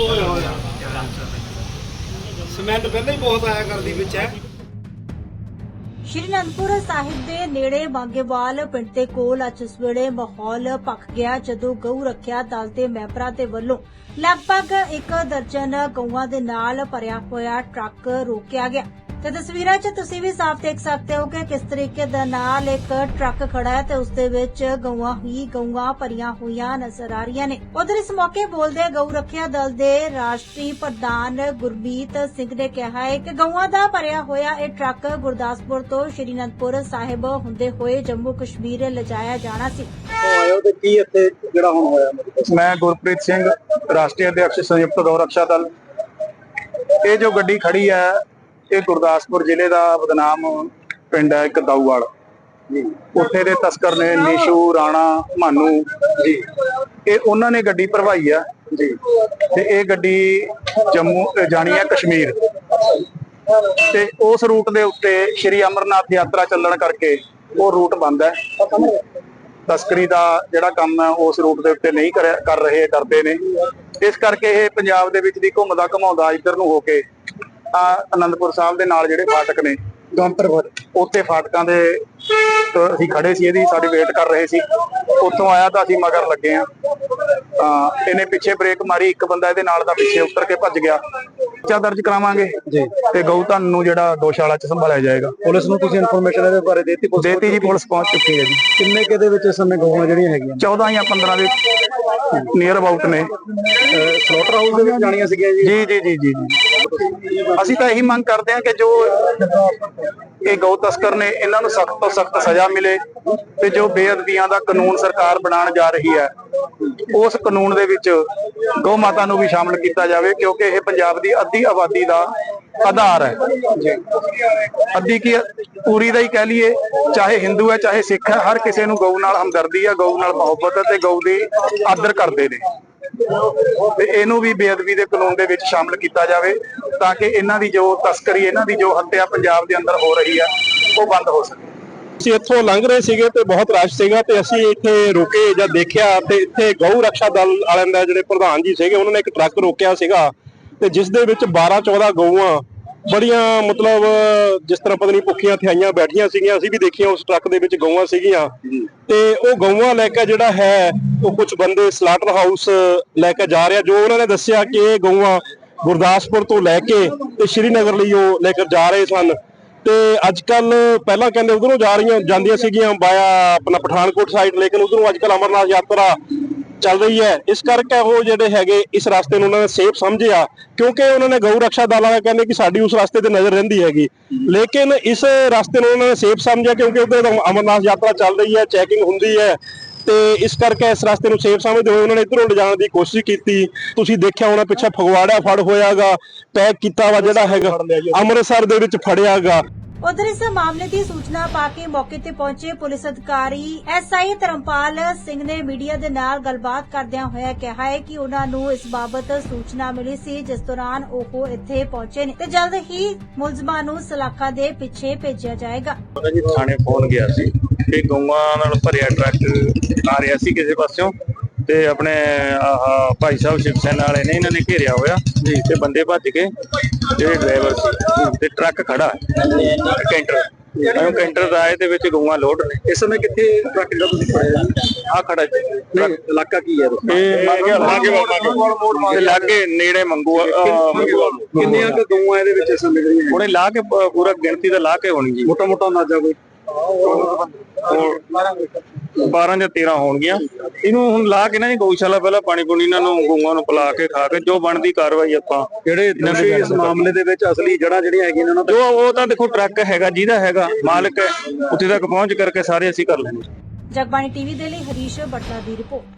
ਓਏ ਹੋਏ ਸਮੈਂਟ ਪਹਿਲਾਂ ਹੀ ਬਹੁਤ ਆਇਆ ਕਰਦੀ ਵਿੱਚ ਹੈ। ਸ਼੍ਰੀ ਅਨੰਦਪੁਰ ਸਾਹਿਬ ਦੇ ਨੇੜੇ ਮੰਗੇਵਾਲ ਪਿੰਡ ਦੇ ਕੋਲ ਅੱਜ ਸਵੇਰੇ ਮਾਹੌਲ ਭਖ ਗਿਆ ਜਦੋਂ ਗਊ ਰੱਖਿਆ ਦਲ ਦੇ ਮੈਂਬਰਾਂ ਦੇ ਵੱਲੋਂ ਲਗਭਗ ਇੱਕ ਦਰਜਨ ਗਊਆਂ ਦੇ ਨਾਲ ਭਰਿਆ ਹੋਇਆ ਟਰੱਕ ਰੋਕਿਆ ਗਿਆ। ਤੇ ਤਸਵੀਰਾਂ 'ਚ ਤੁਸੀਂ ਵੀ ਸਾਫ਼ ਦੇਖ ਸਕਦੇ ਹੋ ਕਿ ਕਿਸ ਤਰੀਕੇ ਦੇ ਨਾਲ ਇੱਕ ਟਰੱਕ ਖੜਾ ਹੈ ਤੇ ਉਸ ਦੇ ਵਿੱਚ ਗਊਆਂ ਹੀ ਗਊਆਂ ਭਰੀਆਂ ਹੋਈਆਂ ਨਜ਼ਰ ਆ ਰਹੀਆਂ ਨੇ। ਉਧਰ ਇਸ ਮੌਕੇ ਬੋਲਦੇ ਗਊ ਰੱਖਿਆ ਦਲ ਦੇ ਰਾਸ਼ਟਰੀ ਪ੍ਰਧਾਨ ਗੁਰਮੀਤ ਸਿੰਘ ਨੇ ਕਿਹਾ ਹੈ ਕਿ ਗਊਆਂ ਦਾ ਭਰਿਆ ਹੋਇਆ ਇਹ ਟਰੱਕ ਗੁਰਦਾਸਪੁਰ ਤੋਂ ਸ਼੍ਰੀ ਅਨੰਦਪੁਰ ਸਾਹਿਬ ਹੁੰਦੇ ਹੋਏ ਜੰਮੂ ਕਸ਼ਮੀਰ ਲਿਜਾਇਆ ਜਾਣਾ ਸੀ। ਆਇਓ ਤੇ ਕੀ ਇੱਥੇ ਜਿਹੜਾ ਹੁਣ ਹੋਇਆ? ਮੈਂ ਗੁਰਪ੍ਰੀਤ ਸਿੰਘ ਰਾਸ਼ਟਰੀ ਅਧਿਕਸ਼ ਸੰਯੁਕਤ ਗਊ ਰੱਖਿਆ ਦਲ। ਇਹ ਜੋ ਗੱਡੀ ਖੜੀ ਹੈ ਇਹ ਗੁਰਦਾਸਪੁਰ ਜ਼ਿਲ੍ਹੇ ਦਾ ਬਦਨਾਮ ਪਿੰਡ ਹੈ ਇੱਕ ਦਾਊਵਾਲ। ਉੱਥੇ ਦੇ ਤਸਕਰ ਨੇ ਨੀਸ਼ੂ ਰਾਣਾ ਮਾਨੂ ਜੀ। ਇਹ ਉਹਨਾਂ ਨੇ ਗੱਡੀ ਭਰਵਾਈ ਆ। ਜੀ। ਤੇ ਇਹ ਗੱਡੀ ਜੰਮੂ ਜਾਣੀ ਹੈ ਕਸ਼ਮੀਰ। ਤੇ ਉਸ ਰੂਟ ਦੇ ਉੱਤੇ ਸ਼੍ਰੀ ਅਮਰਨਾਥ ਯਾਤਰਾ ਚੱਲਣ ਕਰਕੇ ਉਹ ਰੂਟ ਬੰਦ ਹੈ। ਤਸਕਰੀ ਦਾ ਜਿਹੜਾ ਕੰਮ ਹੈ ਉਸ ਰੂਟ ਦੇ ਉੱਤੇ ਨਹੀਂ ਕਰ ਰਹੇ ਕਰਦੇ ਨੇ। ਇਸ ਕਰਕੇ ਇਹ ਪੰਜਾਬ ਦੇ ਵਿੱਚ ਦੀ ਘੁੰਮਦਾ ਘਮਾਉਂਦਾ ਇੱਧਰ ਨੂੰ ਹੋ ਕੇ ਆ ਆਨੰਦਪੁਰ ਸਾਹਿਬ ਦੇ ਨਾਲ ਜਿਹੜੇ ਫਾਟਕ ਨੇ ਗੰਪਰਪੁਰ ਉੱਥੇ ਫਾਟਕਾਂ ਦੇ ਤੋਂ ਅਸੀਂ ਖੜੇ ਸੀ ਇਹਦੀ ਸਾਡੀ ਵੇਟ ਕਰ ਰਹੇ ਸੀ। ਉੱਥੋਂ ਆਇਆ ਤਾਂ ਅਸੀਂ ਮਗਰ ਲੱਗੇ ਆ ਤਾਂ ਇਹਨੇ ਪਿੱਛੇ ਬ੍ਰੇਕ ਮਾਰੀ ਇੱਕ ਬੰਦਾ ਇਹਦੇ ਨਾਲ ਦਾ ਪਿੱਛੇ ਉੱਤਰ ਕੇ ਭੱਜ ਗਿਆ। ਬੱਚਾ ਦਰਜ ਕਰਾਵਾਂਗੇ ਜੀ। ਤੇ ਗਊ ਧਨ ਨੂੰ ਜਿਹੜਾ ਦੋਸ਼ਾਲਾ ਚ ਸੰਭਾਲਿਆ ਜਾਏਗਾ। ਪੁਲਿਸ ਨੂੰ ਤੁਸੀਂ ਇਨਫੋਰਮੇਸ਼ਨ ਇਹਦੇ ਬਾਰੇ ਦਿੱਤੀ ਦੇਤੀ ਜੀ ਪੁਲਿਸ ਪਹੁੰਚ ਚੁੱਕੀ ਹੈ ਜੀ। ਕਿੰਨੇ ਕਿਤੇ ਵਿੱਚ ਇਸ ਸਮੇਂ ਗਊਆਂ ਜਿਹੜੀਆਂ ਹੈਗੀਆਂ 14 ਜਾਂ 15 ਦੇ ਨੀਅਰ ਅਬਾਊਟ ਨੇ। ਸਲੋਟਰ ਹਾਊਸ ਦੇ ਵਿੱਚ ਜਾਣੀਆਂ ਸੀਗੀਆਂ ਜੀ ਜੀ ਜੀ ਜੀ ਜੀ। ਅਸੀਂ ਤਾਂ ਇਹੀ ਮੰਗ ਕਰਦੇ ਹਾਂ ਕਿ ਜੋ ਇਹ ਗਊ ਤਸਕਰ ਨੇ, ਇਹਨਾਂ ਨੂੰ ਸਖਤ ਤੋਂ ਸਖਤ ਸਜ਼ਾ ਮਿਲੇ ਤੇ ਜੋ ਬੇਅਦਬੀਆਂ ਦਾ ਕਾਨੂੰਨ ਸਰਕਾਰ ਬਣਾਉਣ ਜਾ ਰਹੀ ਹੈ, ਉਸ ਕਾਨੂੰਨ ਦੇ ਵਿੱਚ ਗਊ ਮਾਤਾ ਨੂੰ ਵੀ ਸ਼ਾਮਲ ਕੀਤਾ ਜਾਵੇ, ਕਿਉਂਕਿ ਇਹ ਪੰਜਾਬ ਦੀ ਅੱਧੀ ਆਬਾਦੀ ਦਾ ਆਧਾਰ ਹੈ। ਅੱਧੀ ਕੀ ਪੂਰੀ ਦਾ ਹੀ ਕਹਿ ਲਈਏ, ਚਾਹੇ ਹਿੰਦੂ ਹੈ, ਚਾਹੇ ਸਿੱਖ ਹੈ, ਹਰ ਕਿਸੇ ਨੂੰ ਗਊ ਨਾਲ ਹਮਦਰਦੀ ਹੈ, ਗਊ ਨਾਲ ਮੁਹੱਬਤ ਹੈ ਤੇ ਗਊ ਦੀ ਆਦਰ ਕਰਦੇ ਨੇ। ਤੇ ਇਹਨੂੰ ਵੀ ਬੇਅਦਬੀ ਦੇ ਕਾਨੂੰਨ ਦੇ ਵਿੱਚ ਸ਼ਾਮਲ ਕੀਤਾ ਜਾਵੇ। ਤਾਂ ਕਿ ਇਹਨਾਂ ਦੀ ਜੋ ਤਸਕਰੀ ਇਹਨਾਂ ਦੀ ਜੋ ਹੱਤਿਆ ਪੰਜਾਬ ਦੇ ਅੰਦਰ ਹੋ ਰਹੀ ਹੈ ਉਹ ਬੰਦ ਹੋ ਸਕੇ। ਅਸੀਂ ਇੱਥੋਂ ਲੰਘ ਰਹੇ ਸੀਗੇ ਤੇ ਬਹੁਤ ਰਸ਼ ਸੀਗਾ ਤੇ ਅਸੀਂ ਇੱਥੇ ਰੁਕੇ ਜਦ ਦੇਖਿਆ ਤੇ ਇੱਥੇ ਗਊ ਰੱਖਿਆ ਦਲ ਵਾਲਿਆਂ ਦਾ ਜਿਹੜੇ ਪ੍ਰਧਾਨ ਜੀ ਸੀਗੇ ਉਹਨਾਂ ਨੇ ਇੱਕ ਟਰੱਕ ਰੋਕਿਆ ਸੀਗਾ ਤੇ ਜਿਸ ਦੇ ਵਿੱਚ 12 14 ਗਊਆਂ ਬੜੀਆਂ ਮਤਲਬ ਜਿਸ ਤਰ੍ਹਾਂ ਪਤਾ ਨਹੀਂ ਭੁੱਖੀਆਂ ਥਿਆਈਆਂ ਬੈਠੀਆਂ ਸੀਗੀਆਂ ਅਸੀਂ ਵੀ ਦੇਖੀਆਂ ਉਸ ਟਰੱਕ ਦੇ ਵਿੱਚ ਗਊਆਂ ਸੀਗੀਆਂ। ਤੇ ਉਹ ਗਊਆਂ ਲੈ ਕੇ ਜਿਹੜਾ ਹੈ ਉਹ ਕੁਝ ਬੰਦੇ ਸਲਾਟਰ ਹਾਊਸ ਲੈ ਕੇ ਜਾ ਰਿਹਾ ਜੋ ਉਹਨਾਂ ਨੇ ਦੱਸਿਆ ਕਿ ਇਹ ਗਊਆਂ ਗੁਰਦਾਸਪੁਰ ਤੋਂ ਲੈ ਕੇ ਤੇ ਸ਼੍ਰੀਨਗਰ ਲਈ ਉਹ ਲੈ ਕੇ ਜਾ ਰਹੇ ਸਨ। ਤੇ ਅੱਜ ਕੱਲ ਪਹਿਲਾਂ ਕਹਿੰਦੇ ਉਧਰੋਂ ਜਾ ਰਹੀਆਂ, ਜਾਂਦੀਆਂ ਸੀਗੀਆਂ ਬਾਇਆ ਆਪਣਾ ਪਠਾਨਕੋਟ ਸਾਈਡ ਲੇਕਿਨ ਉਧਰੋਂ ਅੱਜ ਕੱਲ ਅਮਰਨਾਥ ਯਾਤਰਾ ਚੱਲ ਰਹੀ ਹੈ। ਇਸ ਕਰਕੇ ਉਹ ਜਿਹੜੇ ਹੈਗੇ ਇਸ ਰਸਤੇ ਨੂੰ ਉਹਨਾਂ ਨੇ ਸੇਫ ਸਮਝਿਆ, ਕਿਉਂਕਿ ਉਹਨਾਂ ਨੇ ਗਊ ਰੱਖਿਆ ਦਲ ਵਾਲੇ ਕਹਿੰਦੇ ਕਿ ਸਾਡੀ ਉਸ ਰਸਤੇ ਤੇ ਨਜ਼ਰ ਰਹਿੰਦੀ ਹੈਗੀ। ਲੇਕਿਨ ਇਸ ਰਸਤੇ ਨੂੰ ਉਹਨਾਂ ਨੇ ਸੇਫ ਸਮਝਿਆ, ਕਿਉਂਕਿ ਉਧਰ ਅਮਰਨਾਥ ਯਾਤਰਾ ਚੱਲ ਰਹੀ ਹੈ ਚੈਕਿੰਗ ਹੁੰਦੀ ਹੈ। ਤੇ ਇਸ ਕਰਕੇ ਇਸ ਰਸਤੇ ਨੂੰ ਸੇਫ ਸਮਝਦੇ ਹੋਏ ਉਹਨਾਂ ਨੇ ਇਧਰੋਂ ਲਿਜਾਣ ਦੀ ਕੋਸ਼ਿਸ਼ ਕੀਤੀ। ਤੁਸੀਂ ਦੇਖਿਆ ਹੋਣਾ ਪਿੱਛੇ ਫਗਵਾੜਾ ਫੜ ਹੋਇਆਗਾ ਪੈਕ ਕੀਤਾ ਵਾ ਜਿਹੜਾ ਹੈਗਾ ਅੰਮ੍ਰਿਤਸਰ ਦੇ ਵਿੱਚ ਫੜਿਆਗਾ। ਉਧਰ ਇਸ ਮਾਮਲੇ ਦੀ ਸੂਚਨਾ ਪਾ ਕੇ ਮੌਕੇ ਤੇ ਪਹੁੰਚੇ ਪੁਲਿਸ ਅਧਿਕਾਰੀ ਐਸਆਈ ਧਰਮਪਾਲ ਸਿੰਘ ਨੇ ਮੀਡੀਆ ਦੇ ਨਾਲ ਗੱਲਬਾਤ ਕਰਦਿਆਂ ਹੋਇਆ ਕਿਹਾ ਹੈ ਕਿ ਉਹਨਾਂ ਨੂੰ ਇਸ ਬਾਬਤ ਸੂਚਨਾ ਮਿਲੀ ਸੀ ਜਿਸ ਦੌਰਾਨ ਉਹ ਇੱਥੇ ਪਹੁੰਚੇ ਨੇ ਤੇ ਜਲਦ ਹੀ ਮੁਲਜ਼ਮਾਂ ਨੂੰ ਸਲਾਖਾ ਦੇ ਪਿੱਛੇ ਭੇਜਿਆ ਜਾਏਗਾ। ਪਤਾ ਜੀ ਥਾਣੇ ਫੋਨ ਗਿਆ ਸੀ ਕਿ ਗਊਆਂ ਨਾਲ ਭਰਿਆ ਟਰੱਕ ਆ ਰਿਹਾ ਸੀ ਕਿਸੇ ਪਾਸਿਓਂ ਤੇ ਆਪਣੇ ਆਹ ਭਾਈ ਸਾਹਿਬ ਸ਼ਿਵ ਸੈਨਾ ਵਾਲੇ ਨੇ ਇਹਨਾਂ ਨੇ ਘੇਰਿਆ ਹੋਇਆ ਤੇ ਬੰਦੇ ਭੱਜ ਗਏ। ਜਿਹੜੇ ਡਰਾਈਵਰ ਸੀ ਤੇ ਟਰੱਕ ਖੜਾ। ਕੈਂਟਰ। ਉਹ ਕੈਂਟਰ ਦਾ ਆਏ ਦੇ ਵਿੱਚ ਗਊਆਂ ਲੋਡ ਨੇ। ਇਸ ਸਮੇਂ ਕਿੱਥੇ ਟਰੱਕ ਦਾ ਤੁਸੀਂ ਫੜਿਆ ਜੀ ਆ ਖੜਾ ਜੀ। ਇਲਾਕਾ ਕੀ ਹੈ ਇਹ ਤੇ ਲਾਗੇ ਨੇੜੇ ਮੰਗੂ ਕਿੰਨੀਆਂ ਕੁ ਗਊਆਂ ਇਹਦੇ ਵਿੱਚ ਇਸ ਸਮੇਂ ਜਿਹੜੀਆਂ ਉਹਨੇ ਲਾ ਕੇ ਪੂਰਾ ਗਿਣਤੀ ਦਾ ਲਾ ਕੇ ਹੋਣੀ ਜੀ। ਮੋਟਾ ਮੋਟਾ ਅੰਦਾਜ਼ਾ ਕੋਈ? 12 ਜਾਂ 13 ਹੋਣਗੀਆਂ। ਇਹਨੂੰ ਹੁਣ ਲਾ ਕੇ ਨਾ ਜੀ ਗਊਸ਼ਾਲਾ ਪਹਿਲਾਂ ਪਾਣੀ ਪੂਣੀ ਇਹਨਾਂ ਨੂੰ ਗਊਆਂ ਨੂੰ ਪਿਲਾ ਕੇ ਖਾ ਕੇ ਜੋ ਬਣਦੀ ਕਾਰਵਾਈ ਆਪਾਂ ਜਿਹੜੇ ਦੋਸ਼ੀ ਇਸ ਮਾਮਲੇ ਦੇ ਵਿੱਚ ਅਸਲੀ ਜੜ੍ਹਾਂ ਜਿਹੜੀਆਂ ਹੈਗੀਆਂ ਉਹਨਾਂ ਜੋ ਉਹ ਤਾਂ ਦੇਖੋ ਟਰੱਕ ਹੈਗਾ ਜਿਹਦਾ ਹੈਗਾ ਮਾਲਕ ਹੈ ਉੱਥੇ ਤੱਕ ਪਹੁੰਚ ਕਰਕੇ ਸਾਰੇ ਅਸੀਂ ਕਰ ਲੈਂਦੇ। ਜਗਬਾਣੀ ਟੀਵੀ ਦੇ ਲਈ ਹਰੀਸ਼ ਬਟਲਾ ਦੀ ਰਿਪੋਰਟ।